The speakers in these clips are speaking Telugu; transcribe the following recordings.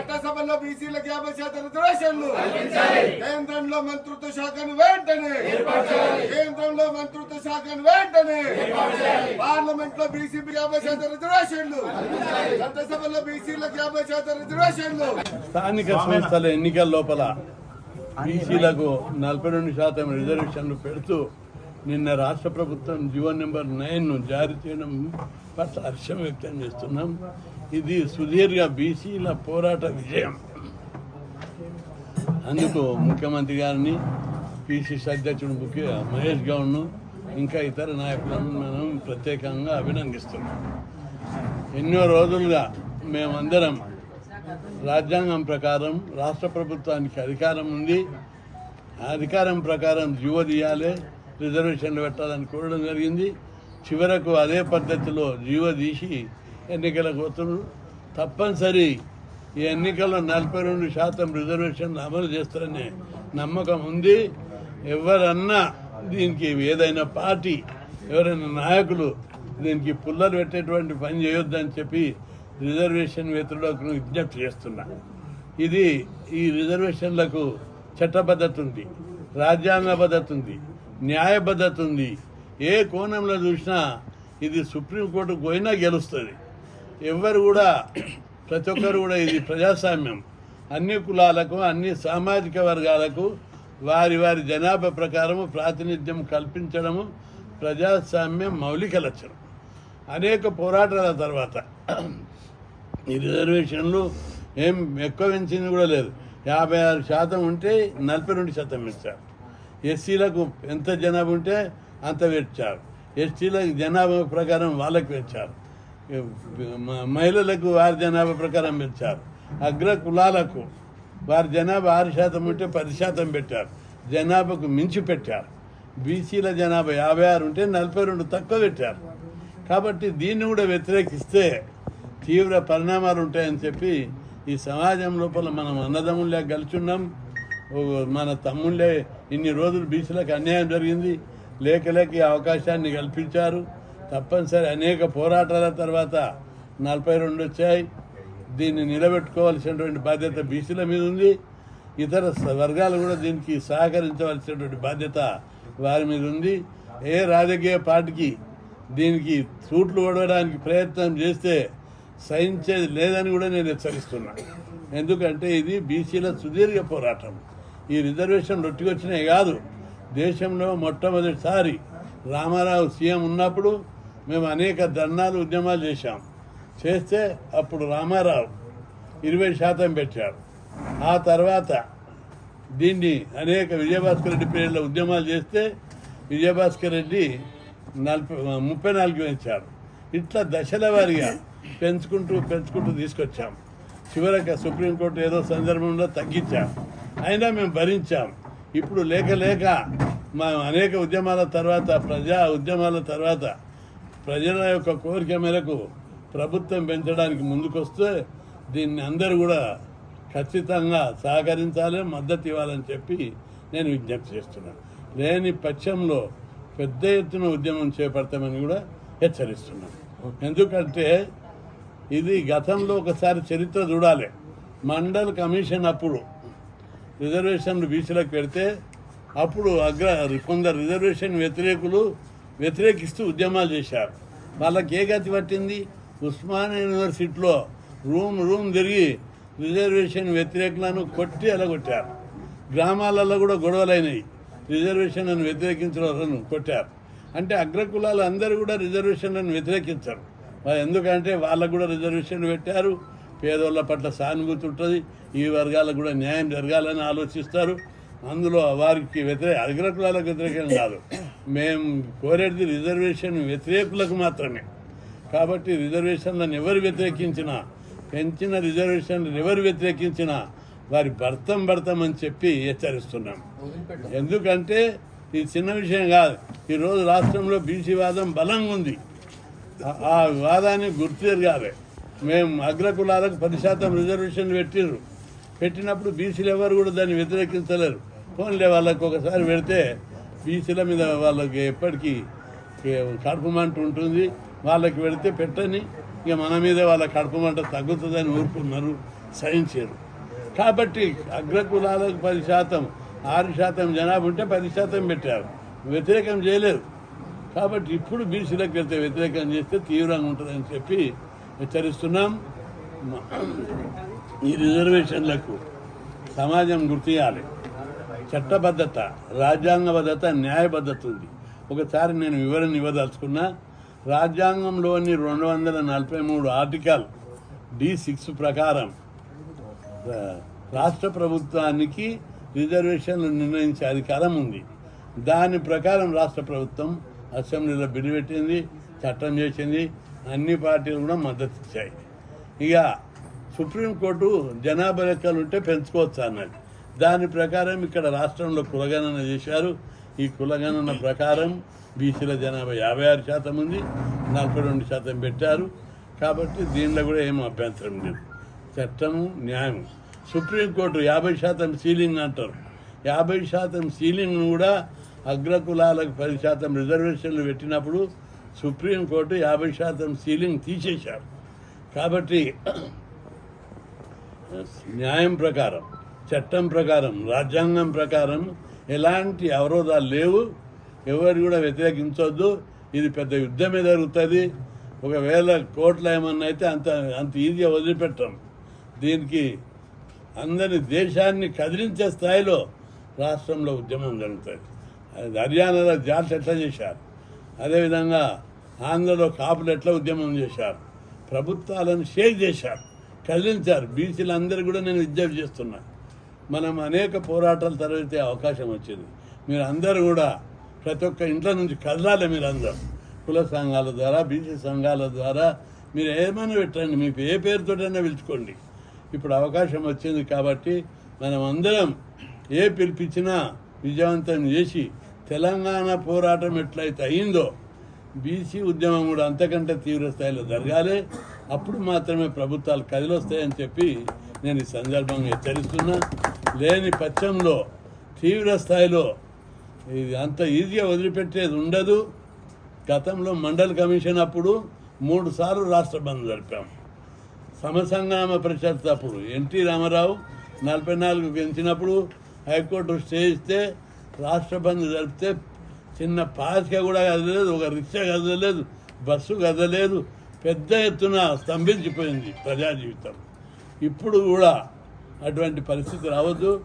చట్టసభలో బీసీలకు యాభై శాతం రిజర్వేషన్లు. కేంద్రంలో మంత్రిత్వ శాఖను వెంటనే. కేంద్రంలో మంత్రిత్వ శాఖను వెంటనే. పార్లమెంట్లో బీసీపీ యాభై శాతం రిజర్వేషన్లు. చట్టసభలో బీసీలకు యాభై శాతం రిజర్వేషన్లు. స్థానిక సంస్థల ఎన్నికల లోపల బీసీలకు నలభై రెండు శాతం రిజర్వేషన్లు పెడుతూ నిన్న రాష్ట్ర ప్రభుత్వం జీవో నెంబర్ నైన్ను జారీ చేయడం పట్ల హర్షం వ్యక్తం చేస్తున్నాం. ఇది సుదీర్ఘ బీసీల పోరాట విజయం. అందుకు ముఖ్యమంత్రి గారిని పిసిసి అధ్యక్షుడు ముఖ్య మహేష్ గౌడ్ను ఇంకా ఇతర నాయకులను మనం ప్రత్యేకంగా అభినందిస్తున్నాం. ఎన్నో రోజులుగా మేమందరం రాజ్యాంగం ప్రకారం రాష్ట్ర ప్రభుత్వానికి అధికారం ఉంది. ఆ అధికారం ప్రకారం జీవో తీయాలి రిజర్వేషన్లు పెట్టాలని కోరడం జరిగింది. చివరకు అదే పద్ధతిలో జీవో తీసి ఎన్నికలకు పోతున్నారు తప్పనిసరి ఈ ఎన్నికల్లో నలభై రెండు శాతం రిజర్వేషన్లు అమలు చేస్తారనే నమ్మకం ఉంది. ఎవరన్నా దీనికి ఏదైనా పార్టీ ఎవరైనా నాయకులు దీనికి పుల్లలు పెట్టేటువంటి పని చేయొద్దని చెప్పి రిజర్వేషన్ వ్యతిరేకులకు విజ్ఞప్తి చేస్తున్నా. ఇది ఈ రిజర్వేషన్లకు చట్టబద్ధత ఉంది రాజ్యాంగ పద్ధతి ఉంది న్యాయబద్ధత ఉంది. ఏ కోణంలో చూసినా ఇది సుప్రీంకోర్టు పోయినా గెలుస్తుంది. ఎవరు కూడా ప్రతి ఒక్కరు కూడా ఇది ప్రజాస్వామ్యం. అన్ని కులాలకు అన్ని సామాజిక వర్గాలకు వారి వారి జనాభా ప్రకారము ప్రాతినిధ్యం కల్పించడము ప్రజాస్వామ్యం మౌలిక లక్షణం. అనేక పోరాటాల తర్వాత ఈ రిజర్వేషన్లు ఏం ఎక్కువ పెంచింది కూడా లేదు. యాభై ఆరు శాతం ఉంటే నలభై రెండు శాతం పెంచారు ఎస్సీలకు ఎంత జనాభా ఉంటే అంత పెంచారు ఎస్టీలకు జనాభా ప్రకారం వాళ్ళకి పెంచారు మహిళలకు వారి జనాభా ప్రకారం పెంచారు. అగ్ర కులాలకు వారి జనాభా ఆరు శాతం ఉంటే పది శాతం పెట్టారు. జనాభాకు మించి పెట్టారు. బీసీల జనాభా యాభై ఆరు ఉంటే నలభై రెండు తక్కువ పెట్టారు. కాబట్టి దీన్ని కూడా వ్యతిరేకిస్తే తీవ్ర పరిణామాలు ఉంటాయని చెప్పి ఈ సమాజం లోపల మనం అన్నదమ్ములే కలిసి ఉన్నాం మన తమ్ముళ్ళే ఇన్ని రోజులు బీసీలకు అన్యాయం జరిగింది. లేక లేక ఈ అవకాశాన్ని కల్పించారు. తప్పనిసరి. అనేక పోరాటాల తర్వాత నలభై రెండు వచ్చాయి. దీన్ని నిలబెట్టుకోవాల్సినటువంటి బాధ్యత బీసీల మీద ఉంది. ఇతర వర్గాలు కూడా దీనికి సహకరించవలసినటువంటి బాధ్యత వారి మీద ఉంది. ఏ రాజకీయ పార్టీకి దీనికి సూట్లు ఓడడానికి ప్రయత్నం చేస్తే సహించేది లేదని కూడా నేను హెచ్చరిస్తున్నా. ఎందుకంటే ఇది బీసీల సుదీర్ఘ పోరాటం. ఈ రిజర్వేషన్ రొట్టికొచ్చినాయి కాదు. దేశంలో మొట్టమొదటిసారి రామారావు సీఎం ఉన్నప్పుడు మేము అనేక ధర్నాలు ఉద్యమాలు చేశాం. చేస్తే అప్పుడు రామారావు ఇరవై శాతం పెట్టారు ఆ తర్వాత దీన్ని అనేక విజయభాస్కర్ రెడ్డి పేర్ల ఉద్యమాలు చేస్తే విజయభాస్కర్ రెడ్డి నలభై ముప్పై నాలుగు పెంచారు ఇట్లా దశల వారీగా పెంచుకుంటూ పెంచుకుంటూ తీసుకొచ్చాం. చివరికి సుప్రీంకోర్టు ఏదో సందర్భంలో తగ్గించాం. అయినా మేము భరించాం. ఇప్పుడు లేక లేక మా అనేక ఉద్యమాల తర్వాత ప్రజా ఉద్యమాల తర్వాత ప్రజల యొక్క కోరిక మేరకు ప్రభుత్వం పెంచడానికి ముందుకొస్తే దీన్ని అందరూ కూడా ఖచ్చితంగా సహకరించాలి మద్దతు ఇవ్వాలని చెప్పి నేను విజ్ఞప్తి చేస్తున్నాను లేని పక్షంలో పెద్ద ఎత్తున ఉద్యమం చేపడతామని కూడా హెచ్చరిస్తున్నాను ఎందుకంటే ఇది గతంలో ఒకసారి చరిత్ర చూడాలి. మండల్ కమిషన్ అప్పుడు రిజర్వేషన్లు బీసీలకు పెడితే అప్పుడు అగ్ర కొందరు రిజర్వేషన్ వ్యతిరేకులు వ్యతిరేకిస్తూ ఉద్యమాలు చేశారు. వాళ్ళకి ఏ గతి పట్టింది? ఉస్మానియా యూనివర్సిటీలో రూమ్ రూమ్ తిరిగి రిజర్వేషన్ వ్యతిరేకులను కొట్టి అలగొట్టారు గ్రామాలలో కూడా గొడవలైనవి రిజర్వేషన్లను వ్యతిరేకించడం కొట్టారు. అంటే అగ్రకులాలు అందరూ కూడా రిజర్వేషన్లను వ్యతిరేకించరు. ఎందుకంటే వాళ్ళకు కూడా రిజర్వేషన్ పెట్టారు. పేదోళ్ళ పట్ల సానుభూతి ఉంటుంది. ఈ వర్గాలకు కూడా న్యాయం జరగాలని ఆలోచిస్తారు. అందులో వారికి వ్యతిరేక అగ్రకులాలకు వ్యతిరేకం కాదు. మేము కోరేది రిజర్వేషన్ వ్యతిరేకులకు మాత్రమే. కాబట్టి రిజర్వేషన్లను ఎవరు వ్యతిరేకించినా పెంచిన రిజర్వేషన్లు ఎవరు వ్యతిరేకించినా వారి భర్తం భర్తం అని చెప్పి హెచ్చరిస్తున్నాం. ఎందుకంటే ఇది చిన్న విషయం కాదు. ఈరోజు రాష్ట్రంలో బీసీ వాదం బలంగా ఉంది. ఆ- వాదాన్ని గుర్తు మేము అగ్రకులాలకు పది శాతం రిజర్వేషన్లు పెట్టిండ్రు పెట్టినప్పుడు బీసీలు ఎవరు కూడా దాన్ని వ్యతిరేకించలేరు. ఫోన్లే వాళ్ళకు ఒకసారి పెడితే బీసీల మీద వాళ్ళకి ఎప్పటికీ కడుపుమంట ఉంటుంది. వాళ్ళకి పెడితే పెట్టని. ఇక మన మీద వాళ్ళ కడుపుమంట తగ్గుతుందని ఊరుకున్నారు. సహించారు కాబట్టి అగ్రకులాలకు పది శాతం ఆరు శాతం జనాభా ఉంటే పది శాతం పెట్టారు. వ్యతిరేకం చేయలేదు. కాబట్టి ఇప్పుడు బీసీలకు వెళ్తే వ్యతిరేకం చేస్తే తీవ్రంగా ఉంటుందని చెప్పి హెచ్చరిస్తున్నాం. ఈ రిజర్వేషన్లకు సమాజం గుర్తియాలి. చట్టబద్ధత రాజ్యాంగబద్ధత న్యాయబద్ధత ఉంది. ఒకసారి నేను వివరణ ఇవ్వదలుచుకున్నా రాజ్యాంగంలోని రెండు వందల నలభై మూడు ఆర్టికల్ డి సిక్స్ ప్రకారం రాష్ట్ర ప్రభుత్వానికి రిజర్వేషన్లు నిర్ణయించే అధికారం ఉంది. దాని ప్రకారం రాష్ట్ర ప్రభుత్వం అసెంబ్లీలో బిల్లు పెట్టింది చట్టం చేసింది అన్ని పార్టీలు కూడా మద్దతు ఇచ్చాయి. ఇక సుప్రీంకోర్టు జనాభా లెక్కలు ఉంటే పెంచుకోవచ్చు అన్నది. దాని ప్రకారం ఇక్కడ రాష్ట్రంలో కులగణన చేశారు. ఈ కులగణన ప్రకారం బీసీల జనాభా యాభై ఆరు శాతం ఉంది నలభై రెండు శాతం పెట్టారు. కాబట్టి దీనిలో కూడా ఏం అభ్యంతరం లేదు. చట్టము న్యాయం సుప్రీంకోర్టు యాభై శాతం సీలింగ్ అంటారు. యాభై శాతం సీలింగ్ను కూడా అగ్రకులాలకు పది శాతం రిజర్వేషన్లు పెట్టినప్పుడు సుప్రీంకోర్టు యాభై శాతం సీలింగ్ తీసేశారు. కాబట్టి న్యాయం ప్రకారం చట్టం ప్రకారం రాజ్యాంగం ప్రకారం ఎలాంటి అవరోధాలు లేవు. ఎవరు కూడా వ్యతిరేకించొద్దు. ఇది పెద్ద యుద్ధమే జరుగుతుంది. ఒకవేళ కోర్టులో ఏమన్నా అయితే అంత అంత ఈజీగా వదిలిపెట్టం. దీనికి అందరి దేశాన్ని కదిలించే స్థాయిలో రాష్ట్రంలో ఉద్యమం జరుగుతుంది. అది హర్యానాలో జాట్ ఎట్లా చేశారు? అదేవిధంగా ఆంధ్రలో కాపులు ఎట్లా ఉద్యమం చేశారు? ప్రభుత్వాలను షేక్ చేశారు. కదిలించారు. బీసీలు అందరూ కూడా నేను విజ్ఞప్తి చేస్తున్నా. మనం అనేక పోరాటాలు తర్వాత అవకాశం వచ్చింది. మీరు అందరూ కూడా ప్రతి ఒక్క ఇంట్లో నుంచి కదలాలి మీరు అందరూ కుల సంఘాల ద్వారా బీసీ సంఘాల ద్వారా మీరు ఏమైనా పెట్టండి మీకు ఏ పేరుతోటైనా పిలుచుకోండి. ఇప్పుడు అవకాశం వచ్చింది కాబట్టి మనం అందరం ఏ పిలిపించినా విజయవంతం చేసి తెలంగాణ పోరాటం ఎట్లయితే అయిందో బీసీ ఉద్యమం కూడా అంతకంటే తీవ్ర స్థాయిలో జరగాలి. అప్పుడు మాత్రమే ప్రభుత్వాలు కదిలొస్తాయని చెప్పి నేను ఈ సందర్భంగా హెచ్చరిస్తున్నా లేని పక్షంలో తీవ్ర స్థాయిలో ఇది అంత ఈజీగా వదిలిపెట్టేది ఉండదు. గతంలో మండల్ కమిషన్ అప్పుడు మూడు సార్లు రాష్ట్ర బంద్ జరిపాం. సమసంగ్రామ పరిషత్ అప్పుడు ఎన్టీ రామారావు నలభై నాలుగు పెంచినప్పుడు హైకోర్టు స్టే ఇస్తే రాష్ట్ర బంద్ జరిపితే చిన్న పాసిక కూడా కదలేదు ఒక రిక్షా కదలేదు బస్సు కదలేదు పెద్ద ఎత్తున స్తంభించిపోయింది ప్రజా జీవితం. ఇప్పుడు కూడా అటువంటి పరిస్థితి రావద్దు.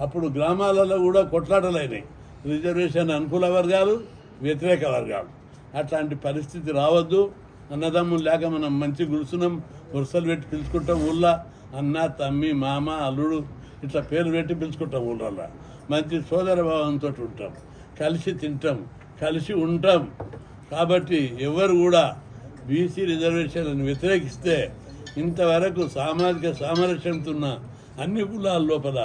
అప్పుడు గ్రామాలలో కూడా కొట్లాటలైనాయి రిజర్వేషన్ అనుకూల వర్గాలు వ్యతిరేక వర్గాలు. అట్లాంటి పరిస్థితి రావద్దు. అన్నదమ్ములు లేక మనం మంచి గురుసునం వరుసలు పెట్టి పిలుచుకుంటాం ఊళ్ళో. అన్న తమ్మి మామ అల్లుడు ఇట్లా పేరు పెట్టి పిలుచుకుంటాం ఊళ్ళల్లో. మంచి సోదర భావంతో ఉంటాం. కలిసి తింటాం. కలిసి ఉంటాం. కాబట్టి ఎవరు కూడా బీసీ రిజర్వేషన్లను వ్యతిరేకిస్తే ఇంతవరకు సామాజిక సామరస్యంతో ఉన్న అన్ని కులాల లోపల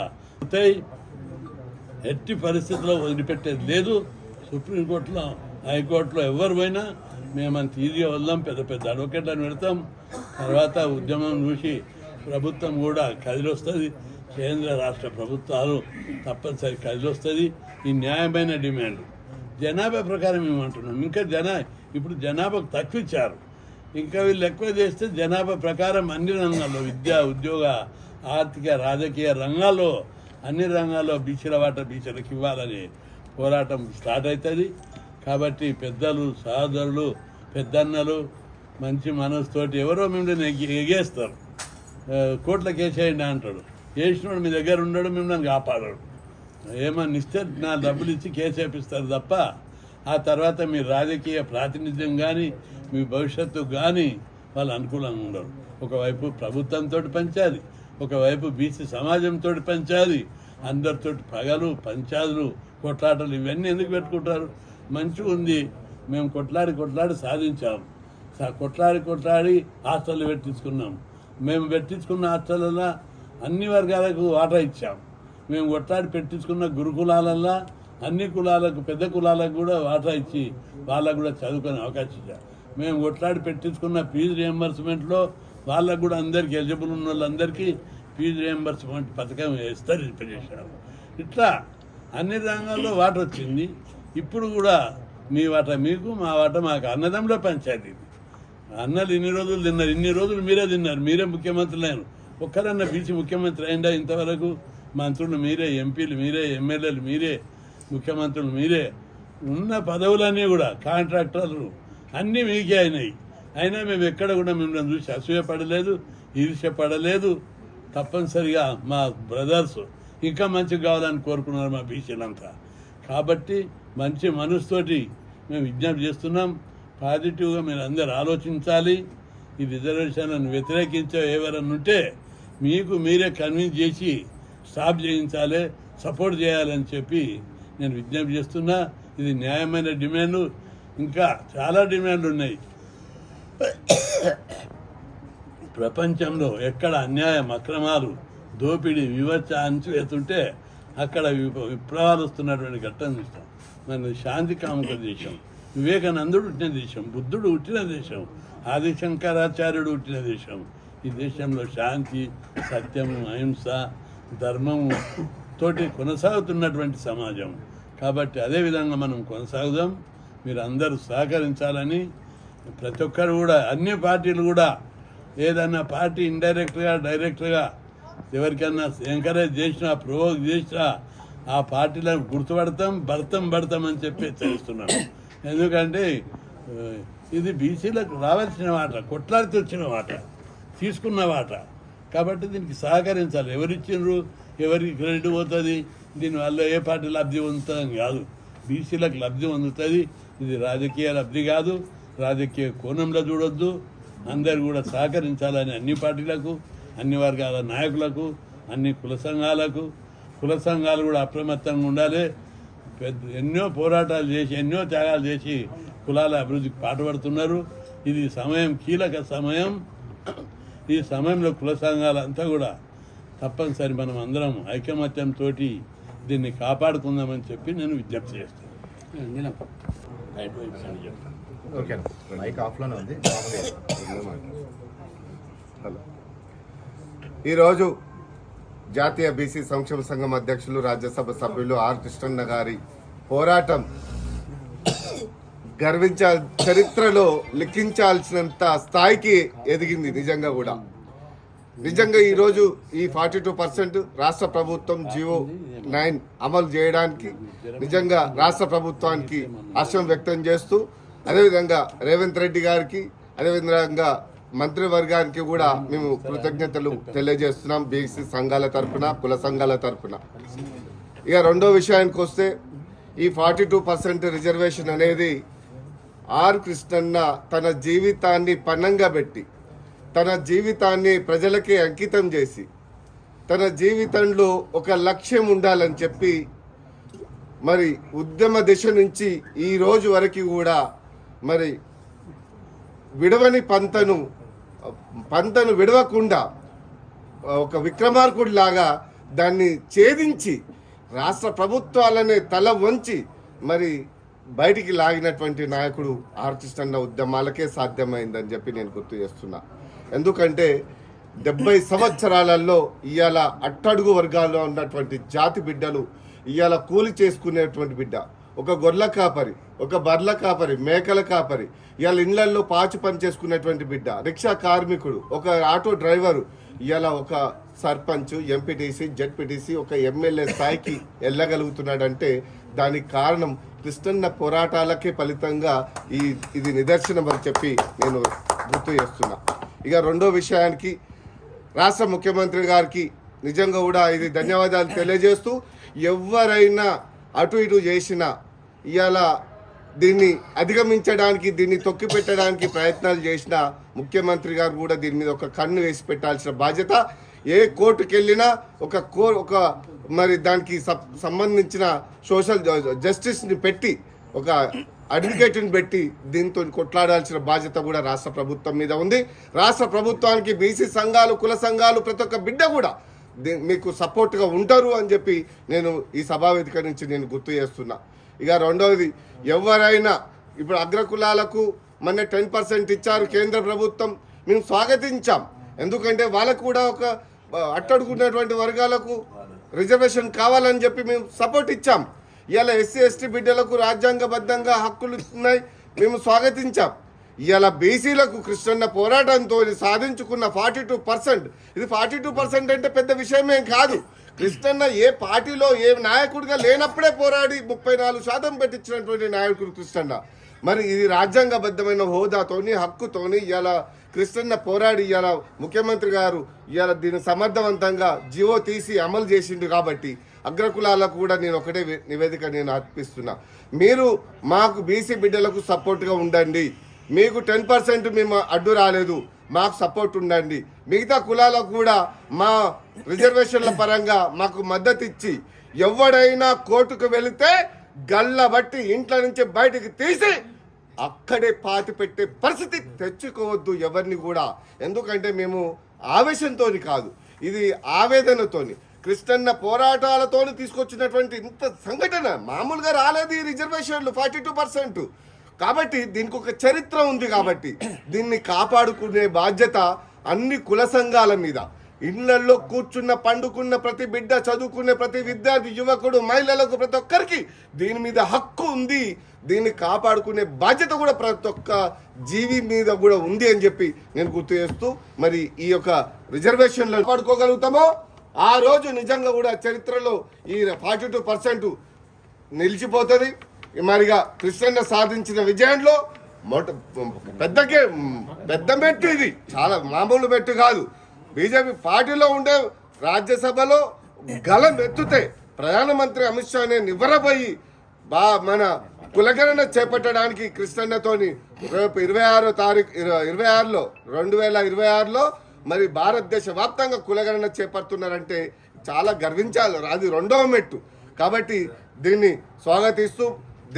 ఎట్టి పరిస్థితుల్లో వదిలిపెట్టేది లేదు. సుప్రీంకోర్టులో హైకోర్టులో ఎవరు పోయినా మేము అంత ఈజీగా వద్దాం పెద్ద పెద్ద అడ్వకేట్లను పెడతాం. తర్వాత ఉద్యమం చూసి ప్రభుత్వం కూడా కదిలొస్తుంది. కేంద్ర రాష్ట్ర ప్రభుత్వాలు తప్పనిసరి కదిలొస్తుంది. ఈ న్యాయమైన డిమాండ్ జనాభా ప్రకారం ఏమంటున్నాం? ఇంకా జనా ఇప్పుడు జనాభాకు తక్కువ ఇచ్చారు ఇంకా వీళ్ళు ఎక్కువ చేస్తే జనాభా ప్రకారం అన్ని రంగాల్లో విద్య ఉద్యోగ ఆర్థిక రాజకీయ రంగాల్లో అన్ని రంగాల్లో బీసీల వాట బీసీలకు ఇవ్వాలని పోరాటం స్టార్ట్ అవుతుంది. కాబట్టి పెద్దలు సహోదరులు పెద్దన్నలు మంచి మనసుతోటి ఎవరో మిమ్మల్ని ఎగి- ఎగేస్తారు. ఆ, కోట్లకు వేసేయండి అంటాడు. వేసినోడు మీ దగ్గర ఉండడు మిమ్మల్ని కాపాడాడు. ఏమన్నా ఇస్తే నా డబ్బులు ఇచ్చి కేసు వేపిస్తారు తప్ప ఆ తర్వాత మీ రాజకీయ ప్రాతినిధ్యం కానీ మీ భవిష్యత్తు కానీ వాళ్ళు అనుకూలంగా ఉండరు. ఒకవైపు ప్రభుత్వంతో పంచాలి ఒకవైపు బీసీ సమాజంతో పంచాలి. అందరితో పగలు పంచాదులు కొట్లాటలు ఇవన్నీ ఎందుకు పెట్టుకుంటారు? మంచిగా ఉంది. మేము కొట్లాడి కొట్లాడి సాధించాము కొట్లాడి కొట్లాడి హాస్టల్ పెట్టించుకున్నాం. మేము పెట్టించుకున్న హాస్టల్లో అన్ని వర్గాలకు వాటా ఇచ్చాం. మేము కొట్లాడి పెట్టించుకున్న గురుకులాలల్లో అన్ని కులాలకు పెద్ద కులాలకు కూడా వాటా ఇచ్చి వాళ్ళకు కూడా చదువుకునే అవకాశం ఇచ్చారు. మేము కొట్లాడి పెట్టించుకున్న ఫీజు రియంబర్స్మెంట్లో వాళ్ళకు కూడా అందరికీ ఎలిజిబుల్ ఉన్న వాళ్ళందరికీ ఫీజు రియంబర్స్మెంట్ పథకం విస్తరింపజేశారు ఇట్లా అన్ని రంగాల్లో వాట వచ్చింది. ఇప్పుడు కూడా మీ వాట మీకు మా వాట మాకు అన్నదంలో పంచాయతీ అన్నలు ఇన్ని రోజులు తిన్నారు ఇన్ని రోజులు మీరే తిన్నారు మీరే ముఖ్యమంత్రులు అయినారు. ఒక్కరన్నా బీసీ ముఖ్యమంత్రి అయిందా ఇంతవరకు? మంత్రులు మీరే ఎంపీలు మీరే ఎమ్మెల్యేలు మీరే. ముఖ్యమంత్రులు మీరే ఉన్న పదవులన్నీ కూడా కాంట్రాక్టర్లు అన్నీ మీకే అయినాయి. అయినా మేము ఎక్కడ కూడా మిమ్మల్ని చూసి అసూయపడలేదు ఈర్ష్యపడలేదు. తప్పనిసరిగా మా బ్రదర్స్ ఇంకా మంచిగా కావాలని కోరుకున్నారు మా బీసీలంతా. కాబట్టి మంచి మనసుతోటి మేము విజ్ఞప్తి చేస్తున్నాం. పాజిటివ్గా మీరు అందరు ఆలోచించాలి. ఈ రిజర్వేషన్లను వ్యతిరేకించే ఎవరన్నా ఉంటే మీకు మీరే కన్విన్స్ చేసి స్టాప్ చేయించాలి సపోర్ట్ చేయాలని చెప్పి నేను విజ్ఞప్తి చేస్తున్నా ఇది న్యాయమైన డిమాండ్ ఇంకా చాలా డిమాండ్లు ఉన్నాయి. ప్రపంచంలో ఎక్కడ అన్యాయం అక్రమాలు దోపిడీ వివచ్చ అణచివేస్తుంటే అక్కడ విప- విప్లవాలు వస్తున్నటువంటి ఘట్టం చూస్తాం. మన శాంతి కాముక దేశం వివేకానందుడు పుట్టిన దేశం బుద్ధుడు పుట్టిన దేశం ఆదిశంకరాచార్యుడు పుట్టిన దేశం. ఈ దేశంలో శాంతి సత్యము అహింస ధర్మము తోటి కొనసాగుతున్నటువంటి సమాజం. కాబట్టి అదే విధంగా మనం కొనసాగుదాం. మీరు అందరూ సహకరించాలని ప్రతి ఒక్కరు కూడా అన్ని పార్టీలు కూడా ఏదన్నా పార్టీ ఇండైరెక్ట్గా డైరెక్ట్గా ఎవరికన్నా ఎంకరేజ్ చేసినా ప్రోవోక్ చేసినా ఆ పార్టీలను గుర్తుపడతాం భర్తం పడతాం అని చెప్పి హెచ్చరిస్తున్నాం ఎందుకంటే ఇది బీసీలకు రావాల్సిన మాట కొట్లాడితే వచ్చిన మాట తీసుకున్న మాట కాబట్టి దీనికి సహకరించాలి. ఎవరిచ్చిండ్రు? ఎవరికి క్రెడిట్ పోతుంది? దీనివల్ల ఏ పార్టీ లబ్ధి పొందుతుందని కాదు. బీసీలకు లబ్ధి పొందుతుంది. ఇది రాజకీయ లబ్ధి కాదు. రాజకీయ కోణంలో చూడొద్దు. అందరు కూడా సహకరించాలని అన్ని పార్టీలకు అన్ని వర్గాల నాయకులకు అన్ని కుల సంఘాలకు. కుల సంఘాలు కూడా అప్రమత్తంగా ఉండాలి. పెద్ద ఎన్నో పోరాటాలు చేసి ఎన్నో త్యాగాలు చేసి కులాల అభివృద్ధికి పాటుపడుతున్నారు. ఇది సమయం కీలక సమయం. ఈ సమయంలో కుల సంఘాలంతా కూడా తప్పనిసరి మనం అందరం ఐకమత్యంతో దీన్ని కాపాడుకుందామని చెప్పి నేను విజ్ఞప్తి చేస్తాను. అడ్వైస్ అని చెప్తాను. ఓకే మైక్ ఆఫ్లోనే ఉంది. హలో. ఈరోజు జాతీయ బీసీ సంక్షేమ సంఘం అధ్యక్షులు రాజ్యసభ సభ్యులు ఆర్ కృష్ణన్న గారి పోరాటం గర్వించ చరిత్రలో లిఖించాల్సినంత స్థాయికి ఎదిగింది నిజంగా కూడా. నిజంగా ఈరోజు ఈ ఫార్టీ టూ పర్సెంట్ రాష్ట్ర ప్రభుత్వం జియో నైన్ అమలు చేయడానికి నిజంగా రాష్ట్ర ప్రభుత్వానికి హర్షం వ్యక్తం చేస్తూ అదేవిధంగా రేవంత్ రెడ్డి గారికి అదేవిధంగా మంత్రివర్గానికి కూడా మేము కృతజ్ఞతలు తెలియజేస్తున్నాం బీసీ సంఘాల తరఫున కుల సంఘాల తరఫున ఇక రెండో విషయానికి వస్తే ఈ ఫార్టీ టూ పర్సెంట్ రిజర్వేషన్ అనేది ఆర్ కృష్ణన్న తన జీవితాన్ని పన్నంగా పెట్టి తన జీవితాన్ని ప్రజలకే అంకితం చేసి తన జీవితంలో ఒక లక్ష్యం ఉండాలని చెప్పి మరి ఉద్యమ దిశ నుంచి ఈ రోజు వరకు కూడా మరి విడవని పంతను పంతను విడవకుండా ఒక విక్రమార్కుడి లాగా దాన్ని ఛేదించి రాష్ట్ర ప్రభుత్వాలనే తల వంచి మరి బయటికి లాగినటువంటి నాయకుడు ఆర్టిస్ట్ అన్న ఉద్యమాలకే సాధ్యమైందని చెప్పి నేను గుర్తు చేస్తున్నా. ఎందుకంటే డెబ్బై సంవత్సరాలలో ఇవాళ అట్టడుగు వర్గాల్లో ఉన్నటువంటి జాతి బిడ్డలు ఇవాళ కూలి చేసుకునేటువంటి బిడ్డ. ఒక గొర్రెల కాపరి ఒక బర్ల కాపరి మేకల కాపరి ఇవాళ ఇళ్ళల్లో పాచి పని చేసుకునేటువంటి బిడ్డ రిక్షా కార్మికుడు ఒక ఆటో డ్రైవరు ఇవాళ ఒక సర్పంచ్ ఎంపీటీసీ జడ్పీటీసీ ఒక ఎమ్మెల్యే స్థాయికి వెళ్ళగలుగుతున్నాడంటే దానికి కారణం కృష్ణన్న పోరాటాలకే ఫలితంగా ఈ ఇది నిదర్శనం అని చెప్పి నేను గుర్తు చేస్తున్నా. ఇక రెండో విషయానికి రాష్ట్ర ముఖ్యమంత్రి గారికి నిజంగా కూడా ఇది ధన్యవాదాలు తెలియజేస్తూ ఎవరైనా అటు ఇటు చేసినా ఇవాళ దీన్ని అధిగమించడానికి దీన్ని తొక్కి పెట్టడానికి ప్రయత్నాలు చేసిన ముఖ్యమంత్రి గారు కూడా దీని మీద ఒక కన్ను వేసి పెట్టాల్సిన బాధ్యత. ఏ కోర్టుకి వెళ్ళినా ఒక కో ఒక మరి దానికి సబ్- సంబంధించిన సోషల్ జస్టిస్ని పెట్టి ఒక అడ్వకేట్ని పెట్టి దీంతో కొట్లాడాల్సిన బాధ్యత కూడా రాష్ట్ర ప్రభుత్వం మీద ఉంది. రాష్ట్ర ప్రభుత్వానికి బీసీ సంఘాలు కుల సంఘాలు ప్రతి ఒక్క బిడ్డ కూడా మీకు సపోర్ట్గా ఉంటారు అని చెప్పి నేను ఈ సభావేదిక నుంచి నేను గుర్తు చేస్తున్నా. ఇక రెండవది ఎవరైనా ఇప్పుడు అగ్రకులాలకు మొన్న టెన్ పర్సెంట్ ఇచ్చారు కేంద్ర ప్రభుత్వం మేము స్వాగతించాం. ఎందుకంటే వాళ్ళకు కూడా ఒక అట్టడుకున్నటువంటి వర్గాలకు రిజర్వేషన్ కావాలని చెప్పి మేము సపోర్ట్ ఇచ్చాం. ఇలా ఎస్సీ ఎస్టీ బిడ్డలకు రాజ్యాంగబద్ధంగా హక్కులు ఉన్నాయి మేము స్వాగతించాం. ఇవాళ బీసీలకు కృష్ణన్న పోరాటంతో సాధించుకున్న ఫార్టీ టూ పర్సెంట్. ఇది ఫార్టీ టూ పర్సెంట్ అంటే పెద్ద విషయమేం కాదు. కృష్ణన్న ఏ పార్టీలో ఏ నాయకుడిగా లేనప్పుడే పోరాడి ముప్పై నాలుగు శాతం పెట్టించినటువంటి నాయకుడు కృష్ణన్న. మరి ఇది రాజ్యాంగబద్ధమైన హోదాతోని హక్కుతోని ఇలా కృష్ణన్న పోరాడి ఇలా ముఖ్యమంత్రి గారు ఇలా దీన్ని సమర్థవంతంగా జీవో తీసి అమలు చేసిండు కాబట్టి అగ్రకులాలకు కూడా నేను ఒకటే నివేదిక నేను అర్పిస్తున్నా. మీరు మాకు బీసీ బిడ్డలకు సపోర్ట్గా ఉండండి. మీకు టెన్ పర్సెంట్ మేము అడ్డు రాలేదు. మాకు సపోర్ట్ ఉండండి. మిగతా కులాలకు కూడా మా రిజర్వేషన్ల పరంగా మాకు మద్దతు ఇచ్చి ఎవడైనా కోర్టుకు వెళితే గల్ల బట్టి ఇంట్లో నుంచి బయటికి తీసి అక్కడే పాతి పెట్టే పరిస్థితి తెచ్చుకోవద్దు ఎవరిని కూడా. ఎందుకంటే మేము ఆవేశంతోని కాదు. ఇది ఆవేదనతోని. కృష్ణన్న పోరాటాలతో తీసుకొచ్చినటువంటి ఇంత సంఘటన మామూలుగా రాలేదు ఈ రిజర్వేషన్లు ఫార్టీ టూ పర్సెంట్. కాబట్టి దీనికి ఒక చరిత్ర ఉంది కాబట్టి దీన్ని కాపాడుకునే బాధ్యత అన్ని కుల సంఘాల మీద. ఇళ్ళలో కూర్చున్న పండుకున్న ప్రతి బిడ్డ చదువుకునే ప్రతి విద్యార్థి యువకుడు మహిళలకు ప్రతి ఒక్కరికి దీని మీద హక్కు ఉంది. దీన్ని కాపాడుకునే బాధ్యత కూడా ప్రతి ఒక్క జీవి మీద కూడా ఉంది అని చెప్పి నేను గుర్తు చేస్తూ మరి ఈ యొక్క రిజర్వేషన్లు కాపాడుకోగలుగుతామో ఆ రోజు నిజంగా కూడా చరిత్రలో ఈ ఫార్టీ టూ పర్సెంట్ నిలిచిపోతుంది. మరిగా కృష్ణన్న సాధించిన విజయంలో మొట పెద్దకే పెద్ద మెట్టు ఇది. చాలా మామూలు మెట్టు కాదు. బీజేపీ పార్టీలో ఉండే రాజ్యసభలో గలం ఎత్తుతే ప్రధానమంత్రి అమిత్ షానే నివ్వరపోయి బా మన కులగణన చేపట్టడానికి కృష్ణన్నతోని రేపు ఇరవై ఆరో తారీఖు ఇరవై ఆరులో రెండు వేల ఇరవై ఆరులో మరి భారతదేశ వ్యాప్తంగా కులగణన చేపడుతున్నారంటే చాలా గర్వించాలి. అది రెండవ మెట్టు. కాబట్టి దీన్ని స్వాగతిస్తూ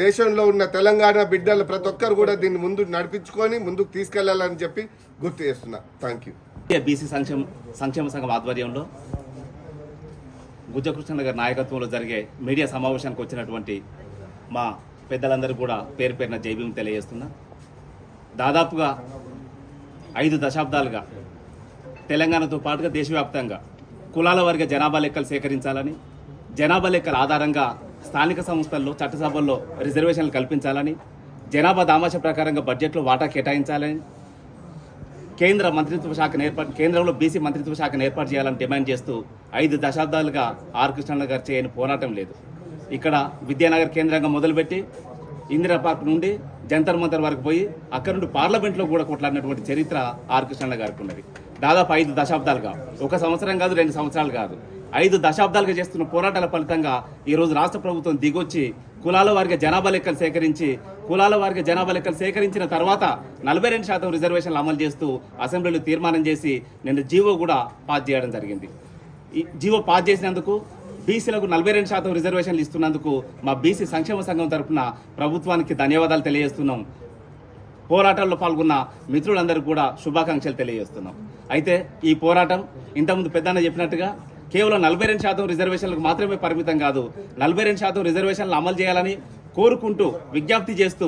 దేశంలో ఉన్న తెలంగాణ బిడ్డలు ప్రతి ఒక్కరు కూడా దీన్ని ముందు నడిపించుకొని ముందుకు తీసుకెళ్ళాలని చెప్పి గుర్తు చేస్తున్నా. థ్యాంక్ యూ బీసీ సంక్షేమ సంక్షేమ సంఘం ఆధ్వర్యంలో గుజ్జకృష్ణ గారి నాయకత్వంలో జరిగే మీడియా సమావేశానికి వచ్చినటువంటి మా పెద్దలందరూ కూడా పేరు పేరున జైభీం తెలియజేస్తున్నా. దాదాపుగా ఐదు దశాబ్దాలుగా తెలంగాణతో పాటుగా దేశవ్యాప్తంగా కులాల వర్గ జనాభా లెక్కలు సేకరించాలని జనాభా లెక్కల ఆధారంగా స్థానిక సంస్థల్లో చట్టసభల్లో రిజర్వేషన్లు కల్పించాలని జనాభా దామాష ప్రకారంగా బడ్జెట్లో వాటా కేటాయించాలని కేంద్ర మంత్రిత్వ శాఖను ఏర్పాటు కేంద్రంలో బీసీ మంత్రిత్వ శాఖను ఏర్పాటు చేయాలని డిమాండ్ చేస్తూ ఐదు దశాబ్దాలుగా ఆర్ కృష్ణ గారు చేయని పోరాటం లేదు. ఇక్కడ విద్యానగర్ కేంద్రంగా మొదలుపెట్టి ఇందిరా పార్క్ నుండి జంతర్ మంతర్ వరకు పోయి అక్కడ నుండి పార్లమెంట్లో కూడా కొట్లాడినటువంటి చరిత్ర ఆర్ కృష్ణ గారికి ఉన్నది దాదాపు ఐదు దశాబ్దాలుగా. ఒక సంవత్సరం కాదు రెండు సంవత్సరాలు కాదు. ఐదు దశాబ్దాలుగా చేస్తున్న పోరాటాల ఫలితంగా ఈరోజు రాష్ట్ర ప్రభుత్వం దిగొచ్చి కులాల వారికి జనాభా లెక్కలు సేకరించి కులాల వారికి జనాభా లెక్కలు సేకరించిన తర్వాత నలభై రెండు శాతం రిజర్వేషన్లు అమలు చేస్తూ అసెంబ్లీలో తీర్మానం చేసి నిన్న జీవో కూడా పాస్ చేయడం జరిగింది. ఈ జీవో పాస్ చేసినందుకు బీసీలకు నలభై రెండు శాతం రిజర్వేషన్లు ఇస్తున్నందుకు మా బీసీ సంక్షేమ సంఘం తరఫున ప్రభుత్వానికి ధన్యవాదాలు తెలియజేస్తున్నాం. పోరాటంలో పాల్గొన్న మిత్రులందరికీ కూడా శుభాకాంక్షలు తెలియజేస్తున్నాం. అయితే ఈ పోరాటం ఇంతకుముందు పెద్దన్న చెప్పినట్టుగా కేవలం నలభై రెండు శాతం రిజర్వేషన్లకు మాత్రమే పరిమితం కాదు నలభై రెండు శాతం రిజర్వేషన్లు అమలు చేయాలని కోరుకుంటూ విజ్ఞప్తి చేస్తూ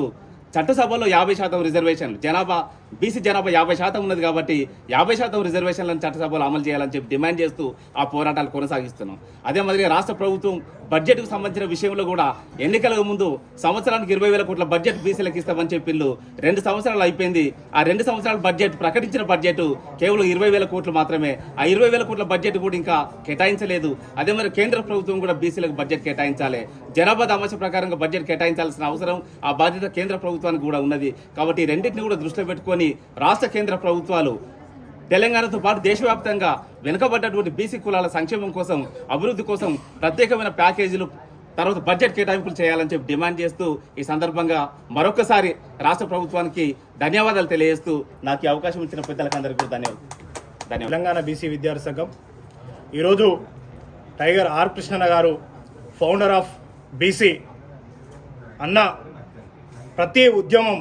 చట్టసభలో యాభై శాతం రిజర్వేషన్లు. జనాభా బీసీ జనాభా యాభై శాతం ఉన్నది కాబట్టి యాభై శాతం రిజర్వేషన్లను చట్టసభలో అమలు చేయాలని చెప్పి డిమాండ్ చేస్తూ ఆ పోరాటాలు కొనసాగిస్తున్నాం. అదే మాదిరిగా రాష్ట్ర ప్రభుత్వం బడ్జెట్కు సంబంధించిన విషయంలో కూడా ఎన్నికలకు ముందు సంవత్సరానికి ఇరవై వేల కోట్ల బడ్జెట్ బీసీలకు ఇస్తామని చెప్పిళ్ళు. రెండు సంవత్సరాలు అయిపోయింది. ఆ రెండు సంవత్సరాల బడ్జెట్ ప్రకటించిన బడ్జెట్ కేవలం ఇరవై వేల కోట్లు మాత్రమే. ఆ ఇరవై వేల కోట్ల బడ్జెట్ కూడా ఇంకా కేటాయించలేదు. అదే మరి కేంద్ర ప్రభుత్వం కూడా బీసీలకు బడ్జెట్ కేటాయించాలి. జనాభా దామాష ప్రకారంగా బడ్జెట్ కేటాయించాల్సిన అవసరం ఆ బాధ్యత కేంద్ర ప్రభుత్వానికి కూడా ఉన్నది. కాబట్టి రెండింటిని కూడా దృష్టిలో పెట్టుకొని రాష్ట్ర కేంద్ర ప్రభుత్వాలు తెలంగాణతో పాటు దేశవ్యాప్తంగా వెనుకబడ్డటువంటి బీసీ కులాల సంక్షేమం కోసం అభివృద్ధి కోసం ప్రత్యేకమైన ప్యాకేజీలు తర్వాత బడ్జెట్ కేటాయింపులు చేయాలని చెప్పి డిమాండ్ చేస్తూ ఈ సందర్భంగా మరొకసారి రాష్ట్ర ప్రభుత్వానికి ధన్యవాదాలు తెలియజేస్తూ నాకు ఈ అవకాశం ఇచ్చిన పెద్దలకు అందరికీ కూడా ధన్యవాదాలు. ధన్యవాదాలు. తెలంగాణ బీసీ విద్యార్థి సంఘం. ఈరోజు టైగర్ ఆర్ కృష్ణన్న గారు ఫౌండర్ ఆఫ్ బీసీ అన్న ప్రతి ఉద్యమం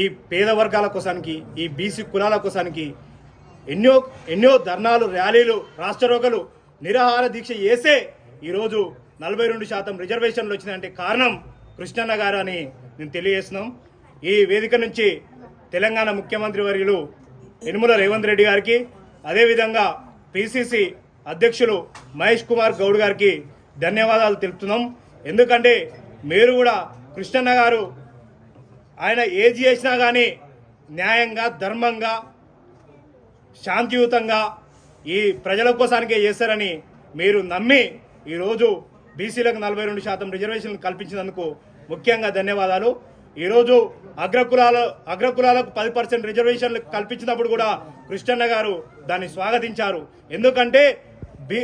ఈ పేద వర్గాల కోసానికి ఈ బీసీ కులాల కోసానికి ఎన్నో ఎన్నో ధర్నాలు ర్యాలీలు రాష్ట్రరోగలు నిరాహార దీక్ష చేసే ఈరోజు నలభై రెండు శాతం రిజర్వేషన్లు వచ్చినాయంటే కారణం కృష్ణన్న గారు అని నేను తెలియజేస్తున్నాం. ఈ వేదిక నుంచి తెలంగాణ ముఖ్యమంత్రి వర్యులు యనుమల రేవంత్ రెడ్డి గారికి అదేవిధంగా పిసిసి అధ్యక్షులు మహేష్ కుమార్ గౌడ్ గారికి ధన్యవాదాలు తెలుపుతున్నాం. ఎందుకంటే మీరు కూడా కృష్ణన్న గారు ఆయన ఏది చేసినా కానీ న్యాయంగా ధర్మంగా శాంతియుతంగా ఈ ప్రజల కోసానికే చేస్తారని మీరు నమ్మి ఈరోజు బీసీలకు నలభై రెండు శాతం రిజర్వేషన్లు కల్పించినందుకు ముఖ్యంగా ధన్యవాదాలు. ఈరోజు అగ్రకులాల అగ్రకులాలకు పది పర్సెంట్ రిజర్వేషన్లు కల్పించినప్పుడు కూడా కృష్ణన్న గారు దాన్ని స్వాగతించారు. ఎందుకంటే బీ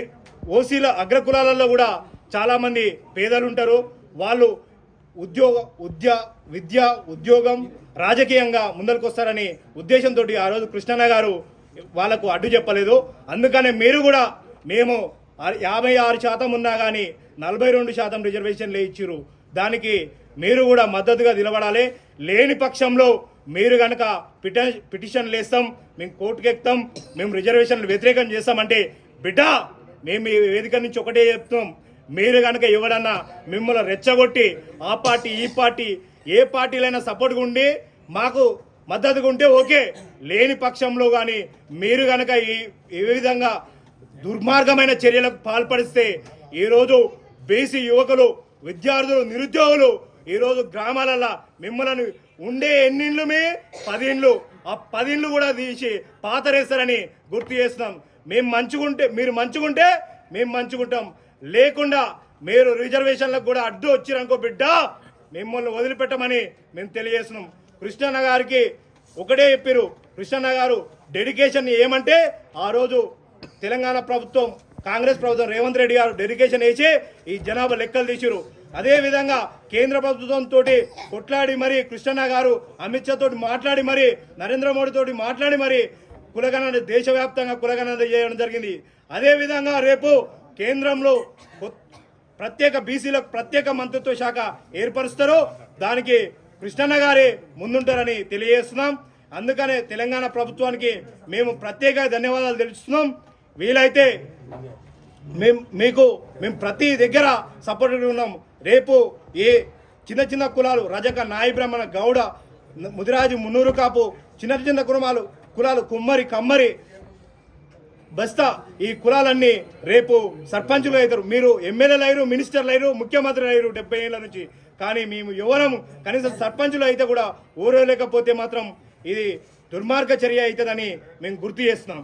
ఓసీల అగ్రకులాలలో కూడా చాలామంది పేదలు ఉంటారు వాళ్ళు ఉద్యోగ ఉద్య విద్య ఉద్యోగం రాజకీయంగా ముందరికొస్తారని ఉద్దేశంతో ఆ రోజు కృష్ణన్న గారు వాళ్ళకు అడ్డు చెప్పలేదు. అందుకనే మీరు కూడా మేము యాభై ఆరు శాతం ఉన్నా కానీ నలభై రెండు శాతం రిజర్వేషన్లు ఇచ్చిర్రు. దానికి మీరు కూడా మద్దతుగా నిలబడాలి. లేని పక్షంలో మీరు కనుక పిట పిటిషన్లు వేస్తాం మేము కోర్టుకు ఎక్కుతాం మేము రిజర్వేషన్లు వ్యతిరేకం చేస్తామంటే బిడ్డ మేము ఈ వేదిక నుంచి ఒకటే చెప్తాం మీరు కనుక ఎవరన్నా మిమ్మల్ని రెచ్చగొట్టి ఆ పార్టీ ఈ పార్టీ ఏ పార్టీలైనా సపోర్ట్గా ఉండి మాకు మద్దతుగా ఉంటే ఓకే. లేని పక్షంలో కానీ మీరు కనుక ఈ ఏ విధంగా దుర్మార్గమైన చర్యలకు పాల్పడిస్తే ఈరోజు బీసీ యువకులు విద్యార్థులు నిరుద్యోగులు ఈరోజు గ్రామాలలో మిమ్మల్ని ఉండే ఎన్నిండ్లు మీ? పదిండ్లు. ఆ పదిండ్లు కూడా తీసి పాతరేస్తారని గుర్తు చేస్తున్నాం. మేము మంచుకుంటే మీరు మంచుకుంటే మేము మంచుకుంటాం లేకుండా మీరు రిజర్వేషన్లకు కూడా అడ్డు వచ్చిరనుకో బిడ్డ మిమ్మల్ని వదిలిపెట్టమని మేము తెలియజేస్తున్నాం. కృష్ణన్న గారికి ఒకటే చెప్పారు. కృష్ణన్న గారు డెడికేషన్ ఏమంటే ఆ రోజు తెలంగాణ ప్రభుత్వం కాంగ్రెస్ ప్రభుత్వం రేవంత్ రెడ్డి గారు డెడికేషన్ వేసి ఈ జనాభా లెక్కలు తీసిరు. అదేవిధంగా కేంద్ర ప్రభుత్వం తోటి కొట్లాడి మరి కృష్ణన్న గారు అమిత్ షా తోటి మాట్లాడి మరి నరేంద్ర మోడీ తోటి మాట్లాడి మరి కులగణన దేశవ్యాప్తంగా కులగణన చేయడం జరిగింది. అదేవిధంగా రేపు కేంద్రంలో ప్రత్యేక బీసీలకు ప్రత్యేక మంత్రిత్వ శాఖ ఏర్పరుస్తారో దానికి కృష్ణన్న గారే ముందుంటారని తెలియజేస్తున్నాం. అందుకనే తెలంగాణ ప్రభుత్వానికి మేము ప్రత్యేక ధన్యవాదాలు తెలుస్తున్నాం. వీలైతే మేము మీకు మేము ప్రతి దగ్గర సపోర్ట్ ఉన్నాం. రేపు ఏ చిన్న చిన్న కులాలు రజక నాయి బ్రాహ్మణ గౌడ ముదిరాజు మున్నూరు కాపు చిన్న చిన్న కులమాలు కులాలు కుమ్మరి కమ్మరి బస్తా ఈ కులాలన్నీ రేపు సర్పంచులు అవుతారు. మీరు ఎమ్మెల్యేలు అయ్యారు మినిస్టర్లు అయ్యారు ముఖ్యమంత్రులు అయ్యారు డెబ్బై ఏళ్ళ నుంచి. కానీ మేము ఎవరము కనీసం సర్పంచులు అయితే కూడా ఊరేలేకపోతే మాత్రం ఇది దుర్మార్గ చర్య అవుతుందని మేము గుర్తు చేస్తున్నాం.